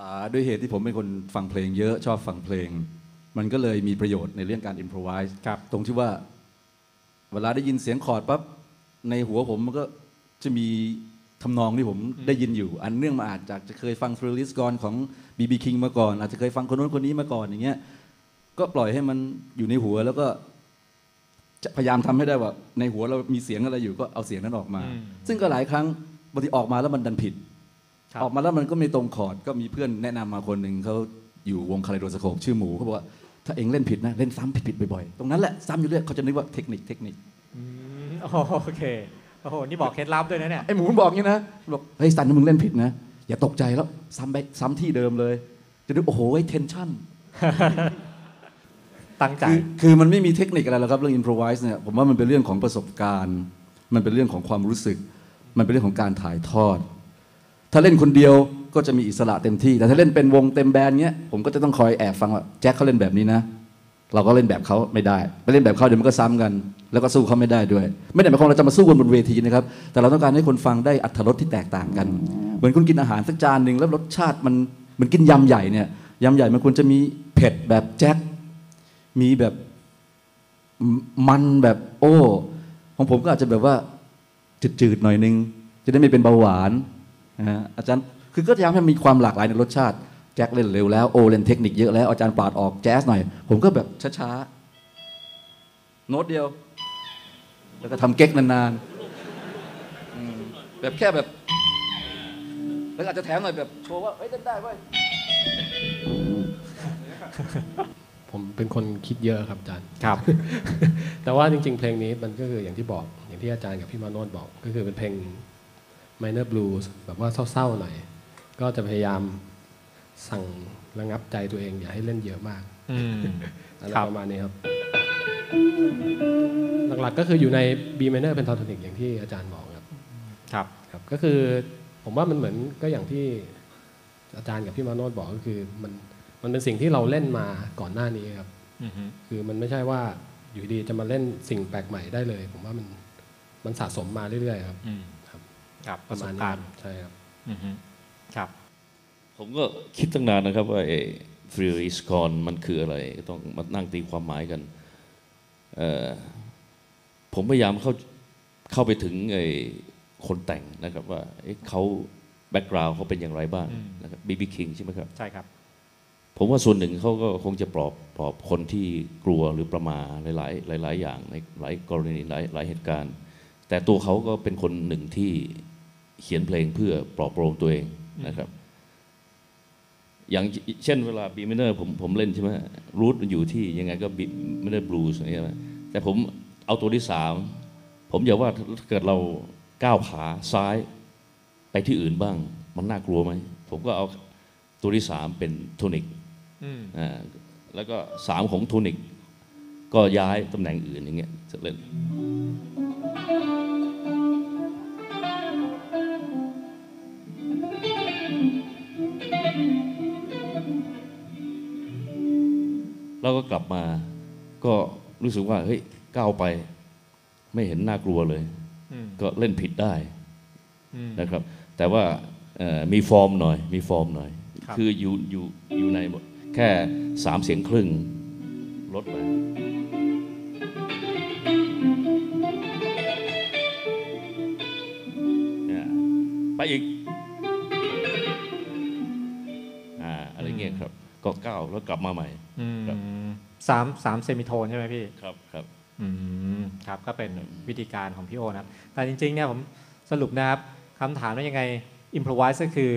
อ่าด้วยเหตุที่ผมเป็นคนฟังเพลงเยอะชอบฟังเพลง มันก็เลยมีประโยชน์ในเรื่องการ improvise ครับตรงที่ว่า เวลาได้ยินเสียงคอร์ดปั๊บในหัวผมมันก็จะมีทำนองที่ผมได้ยินอยู่ อันเนื่องมาอาจจากจะเคยฟัง Thrill Is Gone ของ BB King มาก่อน อาจจะเคยฟังคนนู้นคนนี้มาก่อนอย่างเงี้ยก็ปล่อยให้มันอยู่ในหัวแล้วก็จะพยายามทำให้ได้ว่าในหัวเรามีเสียงอะไรอยู่ก็เอาเสียงนั้นออกมาอืมซึ่งก็หลายครั้งบางทีออกมาแล้วมันดันผิดครับ ออกมาแล้วมันก็ไม่ตรงคอร์ดก็มีเพื่อนแนะนำมาคนหนึ่งเขาอยู่วงคาราโดสโคปชื่อหมูเขาบอกว่าถ้าเองเล่นผิดนะเล่นซ้ำผิดๆบ่อยๆตรงนั้นแหละซ้ำอยู่เรื่อยเขาจะนึกว่าเทคนิคเทคนิคอืมโอเคโอ้โหนี่บอกเคล็ดลับด้วยนะเนี่ยไอ้หมูมันบอกอย่างนี้นะบอกเฮ้ยซันถ้ามึงเล่นผิดนะอย่าตกใจแล้วซ้ำไปซ้ำที่เดิมเลย จะดูโอ้โหเทนชั่นตั้งใจคือคือมันไม่มีเทคนิคอะไรหรอกครับเรื่อง improvise เนี่ยผมว่ามันเป็นเรื่องของประสบการณ์ มันเป็นเรื่องของความรู้สึก มันเป็นเรื่องของการถ่ายทอด ถ้าเล่นคนเดียวก็จะมีอิสระเต็มที่ แต่ถ้าเล่นเป็นวงเต็มแบนด์เงี้ยผมก็จะต้องคอยแอบฟังว่าแจ็คเขาเล่นแบบนี้นะ เราก็เล่นแบบเขาไม่ได้ไปเล่นแบบเขาเดี๋ยวมันก็ซ้ำกัน แล้วก็สู้เขาไม่ได้ด้วย ไม่ได้หมายความว่าเราจะมาสู้กันบนเวทีนะครับ แต่เราต้องการให้คนฟังได้อัตรสที่แตกต่างกัน เหมือนคุณกินอาหารสักจานหนึ่งแล้วรสชาติมันมือนกินยำใหญ่เนี่ยยำใหญ่มันควรจะมีเผ็ดแบบแจ็คมีแบบมันแบบโอ้ของผมก็อาจจะแบบว่าจืดๆหน่อยนึง จะได้ไม่เป็นเบาหวาน อาจารย์คือก็พยายามให้มีความหลากหลายในรสชาติแจ็คเล่นเร็วแล้วโอเล่นเทคนิคเยอะแล้วอาจารย์ปราดออกแจ๊สหน่อยผมก็แบบช้าๆโน้ตเดียว แล้วก็ทำเก๊กนานๆอืมแบบแค่แบบ แล้วก็อาจจะแถมหน่อยแบบโชว์ว่าเฮ้ยเล่นได้เว้ยผมเป็นคนคิดเยอะครับอาจารย์ครับ แต่ว่าจริง ๆ เพลงนี้มันก็คืออย่างที่บอก อย่างที่อาจารย์กับพี่มาโนดบอก ก็คือเป็นเพลง minor blues แบบว่าเศร้าๆหน่อย ก็จะพยายามสั่งระงับใจตัวเอง อย่าให้เล่นเยอะมากอืมอะไรครับประมาณนี้ครับ หลักๆก็คืออยู่ใน B minor pentatonic อย่างที่อาจารย์บอกครับ ครับครับก็คือผมว่ามันเหมือนก็อย่างที่อาจารย์กับพี่มาโนดบอกก็คือมันมันเป็นสิ่งที่เราเล่นมาก่อนหน้านี้ครับอือฮึคือมันไม่ใช่ว่าอยู่ดีจะมาเล่นสิ่งแปลกใหม่ได้เลย ผมว่ามันมันสะสมมาเรื่อยๆครับอืม ครับครับปประระสมาบณนี้การณ์ใช่ครับอือฮึครับ ผมก็คิดตั้งนานนะครับว่าไอ้ Free is gone มันคืออะไร ต้องมานั่งตีความหมายกันเอ่อผมพยายามเข้าเข้าไปถึงไอ้คนแต่งนะครับว่าเอ๊ะเขาแบ็กกราวด์เขาเป็นอย่างไรบ้างอืมนะครับบีบีคิงใช่ไหมครับ ใช่ครับ ผมว่าส่วนหนึ่งเขาก็คงจะปลอบปลอบคนที่กลัวหรือประมาหลายๆหลายๆอย่างในหลายกรณีหลายหลายเหตุการณ์ แต่ตัวเขาก็เป็นคนหนึ่งที่เขียนเพลงเพื่อปลอบประโลมตัวเองนะครับ อย่างเช่นเวลาบีมิเนอร์ผมผมเล่นใช่ไหมรูทมันอยู่ที่ยังไงก็บีมิเนอร์บลูส์ใช่ไหมแต่ผมเอาตัวที่สามผมอยากว่าถ้าเกิดเราก้าวขาซ้ายไปที่อื่นบ้าง มันน่ากลัวไหม ผมก็เอาตัวที่สามเป็นโทนิกอืมอ่าแล้วก็สามของโทนิก ก็ย้ายตำแหน่งอื่นอย่างเงี้ยจะเล่น เราก็กลับมา ก็รู้สึกว่าเฮ้ยก้าวไป ไม่เห็นน่ากลัวเลยอืมก็เล่นผิดได้อืมนะครับ แต่ว่าเอ่อมีฟอร์มหน่อย มีฟอร์มหน่อยครับคืออยู่อยู่อยู่ในแค่สามเสียงครึ่งลดไปเนี่ยไปอีก ยครับก็ก้าวแล้วกลับมาใหม่ อืมครับ สามสามเซมิโทนใช่ไหมพี่ ครับครับ อืมครับก็เป็นวิธีการของพี่โอนะครับ แต่จริงๆเนี่ยผมสรุปนะครับคำถามว่ายังไง improvise ก็คือ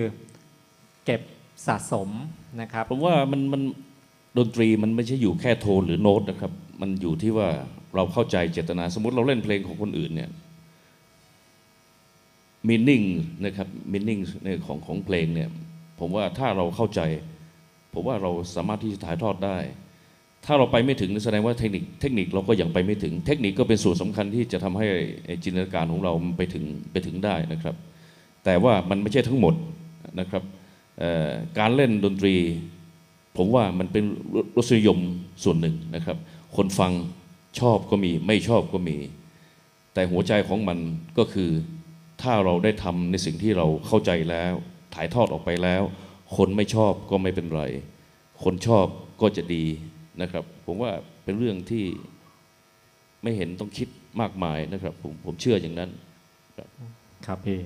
เก็บสะสมนะครับ ผมว่ามันมันดนตรีมันไม่ใช่อยู่แค่โทนหรือโน้ตนะครับ มันอยู่ที่ว่าเราเข้าใจเจตนา สมมติเราเล่นเพลงของคนอื่นเนี่ยมินิ่งนะครับมินิ่งของของเพลงเนี่ย ผมว่าถ้าเราเข้าใจ ผมว่าเราสามารถที่จะถ่ายทอดได้ ถ้าเราไปไม่ถึงแสดงว่าเทคนิคเทคนิคเราก็ยังไปไม่ถึง เทคนิคก็เป็นส่วนสำคัญที่จะทำให้จินตนาการของเราไปถึงไปถึงได้นะครับ แต่ว่ามันไม่ใช่ทั้งหมดนะครับการเล่นดนตรี ผมว่ามันเป็นรสนิยมส่วนหนึ่งนะครับ คนฟังชอบก็มีไม่ชอบก็มี แต่หัวใจของมันก็คือถ้าเราได้ทำในสิ่งที่เราเข้าใจแล้ว ถ่ายทอดออกไปแล้ว คนไม่ชอบก็ไม่เป็นไร คนชอบก็จะดีนะครับ ผมว่าเป็นเรื่องที่ไม่เห็นต้องคิดมากมายนะครับ ผมผมเชื่ออย่างนั้น ครับพี่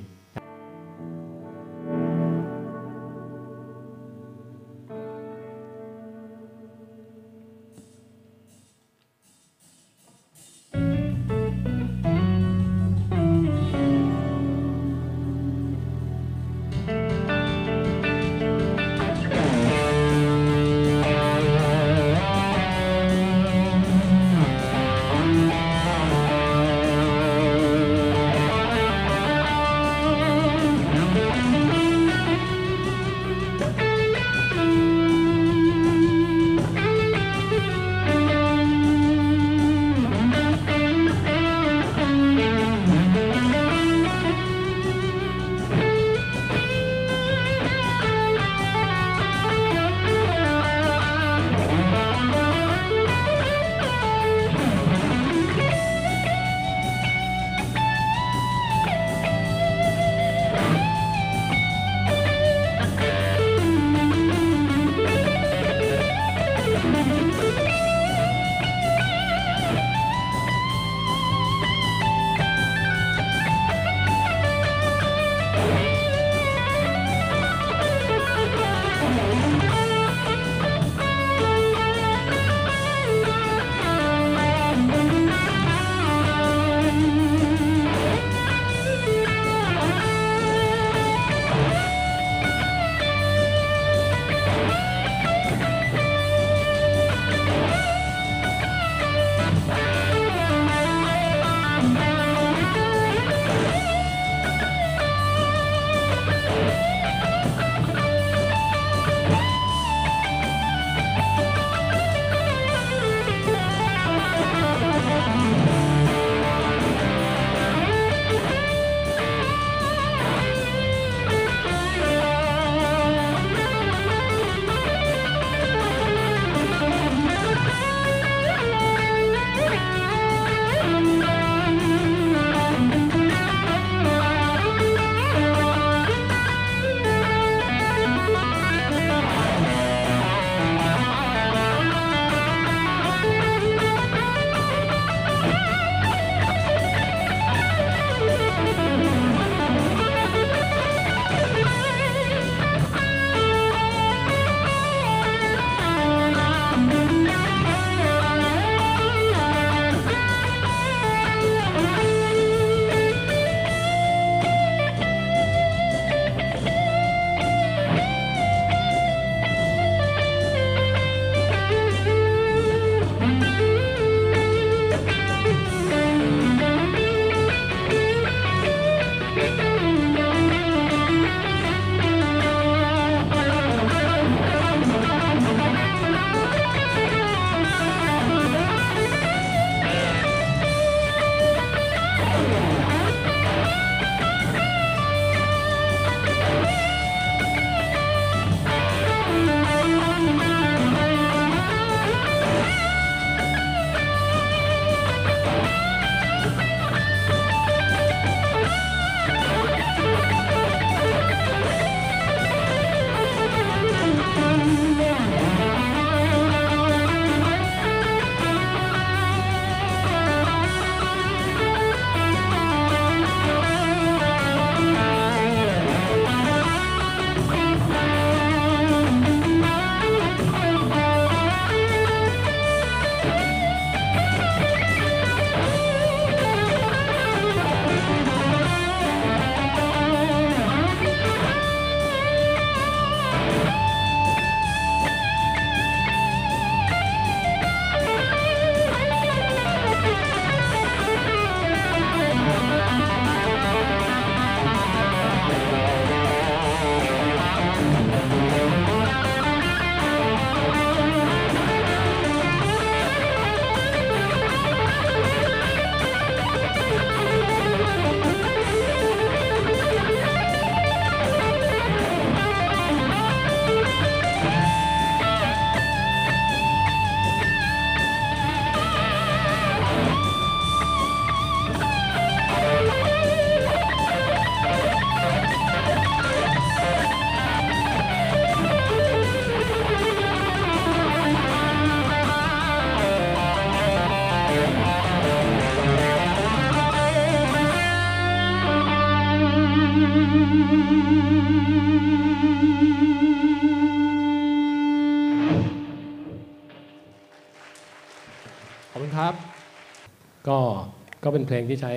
เป็นเพลงที่ใช้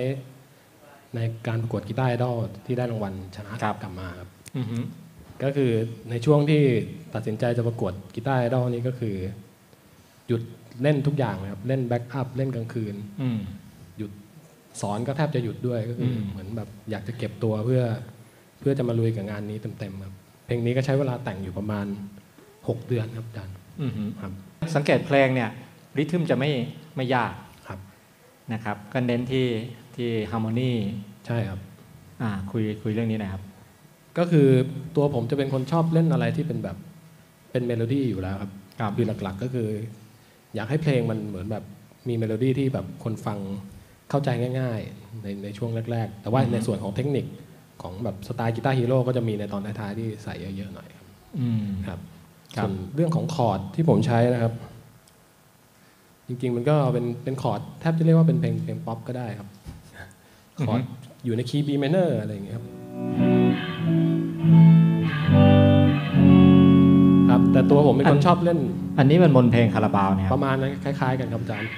ในการประกวดกีตาร์ไอดอลที่ได้รางวัลชนะครับกลับมาครับอือฮึก็คือในช่วงที่ตัดสินใจจะประกวดกีตาร์ไอดอลนี่ก็คือ หยุดเล่นทุกอย่างเลยครับ เล่นแบ็กอัพเล่นกลางคืนอืมหยุดสอนก็แทบจะหยุดด้วยก็คืออมเหมือนแบบอยากจะเก็บตัวเพื่อเพื่อจะมาลุยกับงานนี้เต็มๆครับเพลงนี้ก็ใช้เวลาแต่งอยู่ประมาณ 6 เดือนครับอาจารย์อือฮึครับ สังเกตเพลงเนี่ยริทึมจะไม่ไม่ยากครับ นะครับ ก็เน้นที่ที่ฮาร์โมนีใช่ครับอ่าคุยคุยเรื่องนี้หนะครับ ก็คือตัวผมจะเป็นคนชอบเล่นอะไรที่เป็นแบบเป็นเมโลดี้อยู่แล้วครับครับคือหลักๆก็คือ อยากให้เพลงมันเหมือนแบบมีเมโลดี้ที่แบบคนฟังเข้าใจง่าย ๆ ในในช่วงแรก ๆ แต่ว่าในส่วนของเทคนิคของแบบสไตล์กีตาร์ฮีโร่ก็จะมีในตอนท้ายๆที่ใส่เยอะๆหน่อยครับอืมครับครับส่วนเรื่องของคอร์ดที่ผมใช้นะครับจ ริง ๆ มันก็เป็นเป็นคอร์ดแทบจะเรียกว่าเป็นเพลงเพลงป๊อปก็ได้ครับคอร์ดอยู่ในคีย์ B minor อะไรอย่างเงี้ยครับครับ แต่ตัวผมเป็นคนชอบเล่น อันนี้มันบนเพลงคาราบาวเนี่ยคปรับระมาณนั้นคล้ายๆ กันครับอาจารย์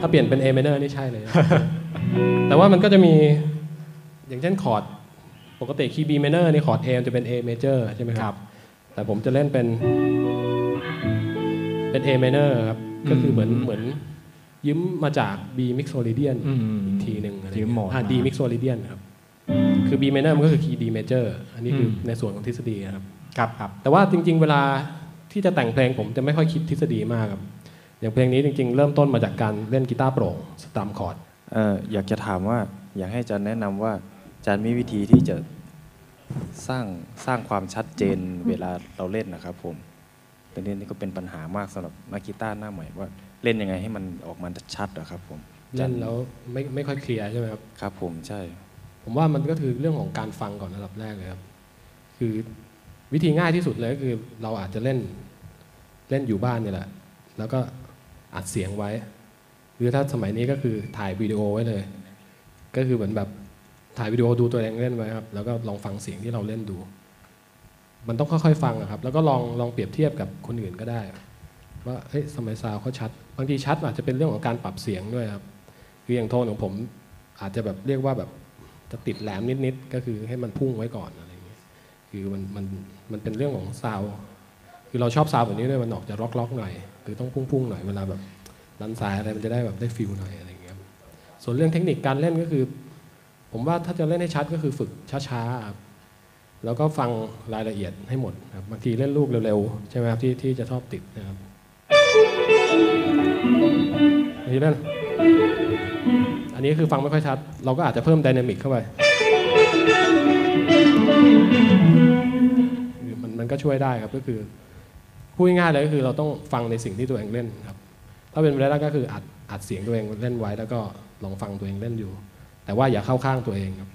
ถ้าเปลี่ยนเป็น A minor นี่ใช่เลย แต่ว่ามันก็จะมีอย่างเช่นคอร์ดปกติคีย์ B minor นี่คอร์ด A มันจะเป็น A major ใช่ไหมครับ แต่ผมจะเล่นเป็นเป็น A minor ครับ ก็คือเหมือนเหมือนยืมมาจาก B mixolydian อืมอีกทีหนึ่งอะไรยืมโหมดอ่ามา D mixolydian ครับคือ B minor มันก็คือคีย์ D major อันนี้คืออมในส่วนของทฤษฎีนะครับครับครับแต่ว่าจริง ๆ เวลาที่จะแต่งเพลงผมจะไม่ค่อยคิดทฤษฎีมากครับอย่างเพลงนี้จริง ๆ เริ่มต้นมาจากการเล่นกีตาร์โปร่งสตรัมคอร์ดเอ่ออยากจะถามว่าอยากให้อาจารย์แนะนำว่าอาจารย์มีวิธีที่จะสร้างสร้างความชัดเจนเวลาเราเล่นนะครับผม เป็นเรื่องนี้ก็เป็นปัญหามากสำหรับนักกีตาร์หน้าใหม่ว่าเล่นยังไงให้มันออกมาชัดอะครับผมอาจาเล่รนย์แล้วไม่ไม่ค่อยเคลียร์ใช่ไหมครับครับ ผมใช่ ผมว่ามันก็คือเรื่องของการฟังก่อนระดับแรกเลยครับ คือวิธีง่ายที่สุดเลยก็คือเราอาจจะเล่นเล่นอยู่บ้านเนี่ยแหละ แล้วก็อัดเสียงไว้ หรือถ้าสมัยนี้ก็คือถ่ายวิดีโอไว้เลย ก็คือเหมือนแบบถ่ายวิดีโอดูตัวเองเล่นไว้ครับ แล้วก็ลองฟังเสียงที่เราเล่นดู มันต้องค่อยๆฟังอะครับ แล้วก็ลองลองเปรียบเทียบกับคนอื่นก็ได้ ว่าเฮ้ยสมัยซาวเขาชัด บางทีชัดอาจจะเป็นเรื่องของการปรับเสียงด้วยครับ คืออย่างโทนของผมอาจจะแบบเรียกว่าแบบจะติดแหลมนิดๆก็คือให้มันพุ่งไว้ก่อนอะไรอย่างเงี้ยคือมันมันมันเป็นเรื่องของซาวคือเราชอบซาวแบบนี้ด้วยมันออกจะร็อกๆหน่อยคือต้องพุ่งๆหน่อยเวลาแบบรันสายอะไรมันจะได้แบบได้ฟิลหน่อยอะไรอย่างเงี้ยส่วนเรื่องเทคนิคการเล่นก็คือ ผมว่าถ้าจะเล่นให้ชัดก็คือฝึกช้าๆครับ แล้วก็ฟังรายละเอียดให้หมดครับบางทีเล่นลูกเร็วๆ ใช่ไหมครับที่ที่จะชอบติดนะครับบางทีเล่นอันนี้คือฟังไม่ค่อยชัด เราก็อาจจะเพิ่มไดนามิกเข้าไปมันมันก็ช่วยได้ครับก็คือพูดง่ายๆเลยก็คือเราต้องฟังในสิ่งที่ตัวเองเล่นครับ ถ้าเป็นไปได้ก็คืออัดอัดเสียงตัวเองเล่นไว้ แล้วก็ลองฟังตัวเองเล่นอยู่ แต่ว่าอย่าเข้าข้างตัวเองครับ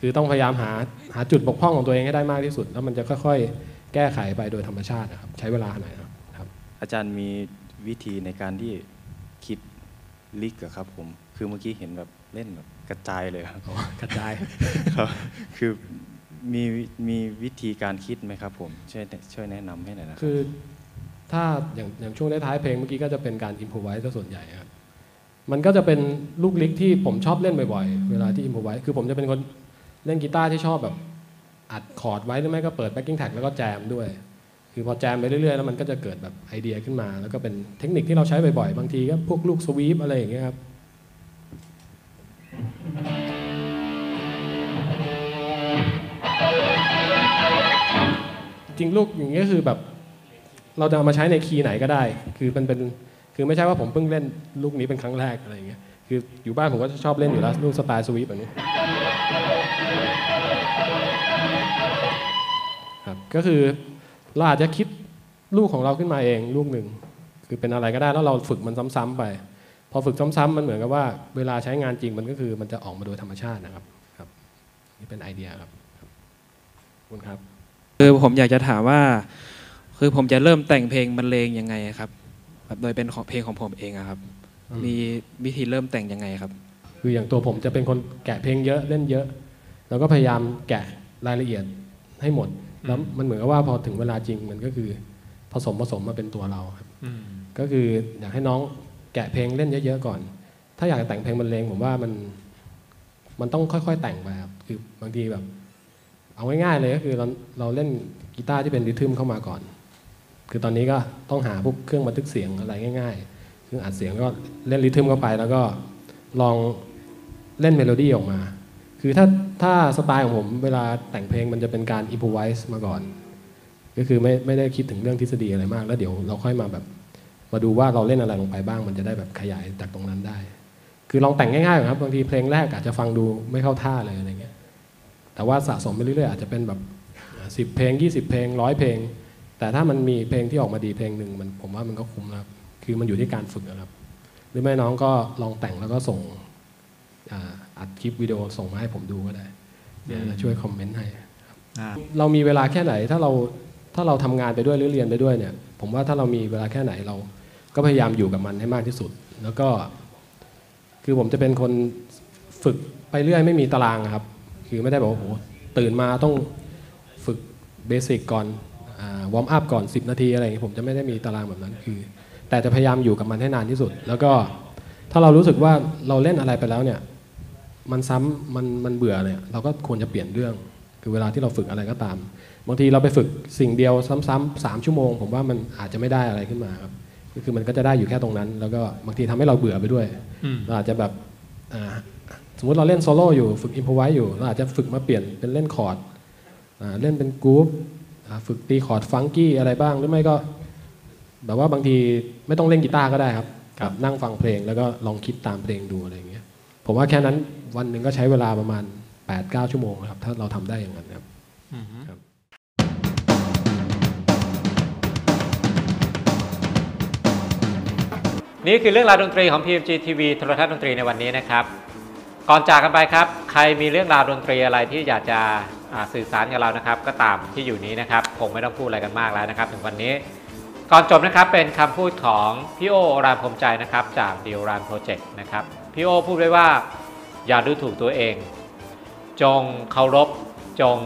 คือต้องพยายามหาหาจุดบกพร่องของตัวเองให้ได้มากที่สุด แล้วมันจะค่อยๆ แก้ไขไปโดยธรรมชาตินะครับ ใช้เวลาหน่อยครับครับอาจารย์มีวิธีในการที่คิดลิกอะครับผม คือเมื่อกี้เห็นแบบเล่นแบบกระจายเลยครับอ๋อกระจายครับคือมีมีวิธีการคิดไหมครับผมช่วยช่วยแนะนำให้หน่อยนะครับคือ ถ้าอย่างอย่างช่วงท้ายๆเพลงเมื่อกี้ก็จะเป็นการอิมพอไว้ซะส่วนใหญ่ครับมันก็จะเป็นลูกลิกที่ผมชอบเล่นบ่อยๆ เวลาที่อิมพอไว้คือผมจะเป็นคน เล่นกีตาร์ที่ชอบแบบอัดคอร์ดไว้หรือไม่ก็เปิดแบ็กกิ้งแท็กแล้วก็แจมด้วย คือพอแจมไปเรื่อยๆ แล้วมันก็จะเกิดแบบไอเดียขึ้นมา แล้วก็เป็นเทคนิคที่เราใช้บ่อยๆ บางทีก็พวกลูกสวีปอะไรอย่างเงี้ยครับจริงลูกอย่างเงี้ยคือแบบเราจะเอามาใช้ในคีย์ไหนก็ได้ คือมันเป็นคือไม่ใช่ว่าผมเพิ่งเล่นลูกนี้เป็นครั้งแรกอะไรอย่างเงี้ย คืออยู่บ้านผมก็ชอบเล่นอยู่แล้วลูกสไตล์สวีปแบบนี้ ครับก็คือเราอาจจะคิดลูกของเราขึ้นมาเองลูกหนึ่งคือเป็นอะไรก็ได้แล้วเราฝึกมันซ้ำๆไป พอฝึกซ้ำๆมันเหมือนกับว่า เวลาใช้งานจริงมันก็คือมันจะออกมาโดยธรรมชาตินะครับครับนี่เป็นไอเดียครับครับขอบคุณครับคือผมอยากจะถามว่า คือผมจะเริ่มแต่งเพลงบรรเลงยังไงครับแบบโดยเป็นของเพลงของผมเองอะครับอืมมีวิธีเริ่มแต่งยังไงครับ คืออย่างตัวผมจะเป็นคนแกะเพลงเยอะเล่นเยอะ แล้วก็พยายามแกะรายละเอียดให้หมด แล้วมันเหมือนกับว่าพอถึงเวลาจริงมันก็คือผสมผสมมาเป็นตัวเราครับอืมก็คืออยากให้น้องแกะเพลงเล่นเยอะๆก่อน ถ้าอยากจะแต่งเพลงบรรเลงผมว่ามันมันต้องค่อยๆแต่งไปครับคือบางทีแบบ เอาง่ายๆเลยก็คือเราเราเล่นกีตาร์ที่เป็นริทึมเข้ามาก่อน คือตอนนี้ก็ต้องหาพวกเครื่องบันทึกเสียงอะไรง่ายๆเครื่องอัดเสียงก็เล่นริทึมเข้าไป แล้วก็ลองเล่นเมโลดี้ออกมา คือถ้าถ้าสไตล์ของผมเวลาแต่งเพลงมันจะเป็นการอิ p พ o ไวส์มาก่อน ก็คือไม่ไม่ได้คิดถึงเรื่องทฤษฎีอะไรมาก แล้วเดี๋ยวเราค่อยมาแบบมาดูว่าเราเล่นอะไรลงไปบ้าง มันจะได้แบบขยายจากตรงนั้นได้ คือลองแต่งง่ายๆครับบางทีเพลงแรกอาจจะฟังดูไม่เข้าท่าเลยอะไรเงี้ยแต่ว่าสะสมไปเรื่อยๆอาจจะเป็นแบบสิบเพลง 20 เพลงร้อยเพลง แต่ถ้ามันมีเพลงที่ออกมาดีเพลงหนึ่งมันผมว่ามันก็คุ้มครับ คือมันอยู่ที่การฝึกนะครับ หรือไม่น้องก็ลองแต่งแล้วก็ส่งอ่า อัดคลิปวิดีโอส่งมาให้ผมดูก็ได้ เดี๋ยวจะช่วยคอมเมนต์ให้อ่าเรามีเวลาแค่ไหนถ้าเราถ้าเราทำงานไปด้วยหรือเรียนไปด้วยเนี่ย ผมว่าถ้าเรามีเวลาแค่ไหนเรา ก็พยายามอยู่กับมันให้มากที่สุด แล้วก็ คือผมจะเป็นคนฝึกไปเรื่อยไม่มีตารางอะครับ คือไม่ได้บอกว่าโอ้โหตื่นมาต้องฝึกเบสิกก่อนวอร์มอัพก่อน 10 นาทีอะไรอย่างเงี้ยผมจะไม่ได้มีตารางแบบนั้นคือ แต่จะพยายามอยู่กับมันให้นานที่สุด แล้วก็ถ้าเรารู้สึกว่าเราเล่นอะไรไปแล้วเนี่ย มันซ้ำมันมันเบื่อเนี่ยเราก็ควรจะเปลี่ยนเรื่อง คือเวลาที่เราฝึกอะไรก็ตาม บางทีเราไปฝึกสิ่งเดียวซ้ำๆสามชั่วโมง ผมว่ามันอาจจะไม่ได้อะไรขึ้นมาครับก็คือมันก็จะได้อยู่แค่ตรงนั้น แล้วก็บางทีทำให้เราเบื่อไปด้วยอืมเราอาจจะแบบอ่าสมมติเราเล่นโซโล่อยู่ฝึกอิมพอไว้อยู่เราอาจจะฝึกมาเปลี่ยนเป็นเล่นคอร์ดอ่าเล่นเป็นกรุ๊ปอ่าฝึกตีคอร์ดฟังกี้อะไรบ้างหรือไม่ก็แบบว่าบางทีไม่ต้องเล่นกีตาร์ก็ได้ครับแบบนั่งฟังเพลงแล้วก็ลองคิดตามเพลงดูอะไรอย่างเงี้ย ผมว่าแค่นั้นวันหนึ่งก็ใช้เวลาประมาณ 8-9 ชั่วโมงครับ ถ้าเราทำได้อย่างนั้นครับอืมครับนี่คือเรื่องราวดนตรีของ PMG TV โทรทัศน์ดนตรีในวันนี้นะครับ ก่อนจากกันไปครับ ใครมีเรื่องราวดนตรีอะไรที่อยากจะอ่าสื่อสารกับเรานะครับ ก็ตามที่อยู่นี้นะครับคงไม่ต้องพูดอะไรกันมากแล้วนะครับ ถึงวันนี้ ก่อนจบนะครับเป็นคำพูดของพี่โอรามพรหมใจนะครับ จาก The o r a n Project นะครับ พี่โอพูดไว้ว่า อย่าดูถูกตัวเอง จงเคารพจง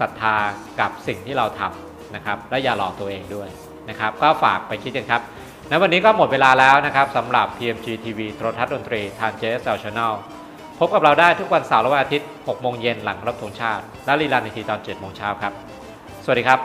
ศรัทธากับสิ่งที่เราทำนะครับและอย่าหลอกตัวเองด้วยนะครับ ก็ฝากไปคิดกันครับในวันนี้ก็หมดเวลาแล้วนะครับสำหรับ PMG TV โทรทัศน์ดนตรีทาง JSL Channel พบกับเราได้ทุกวันเสาร์และวันอาทิตย์ 6 โมงเย็นหลังรับธงชาติ และรีลันอีกทีตอน 7 โมงเช้าครับ สวัสดีครับ